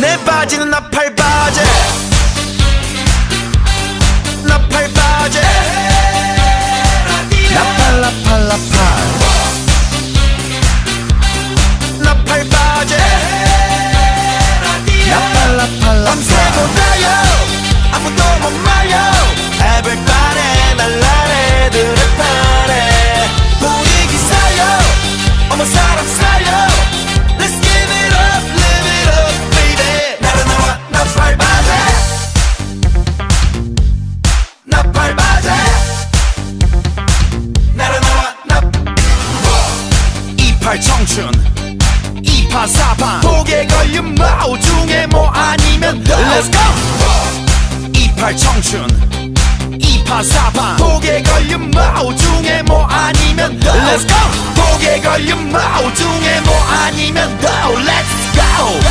내 바지는 나팔 이팔 청춘. 이파 사방 독에 걸린 마오 중에 뭐 아니면 Let's go. 이팔 청춘. 이파 사방 독에 걸린 마오 중에 뭐 아니면 Let's go. 독에 걸린 마오 중에 뭐 아니면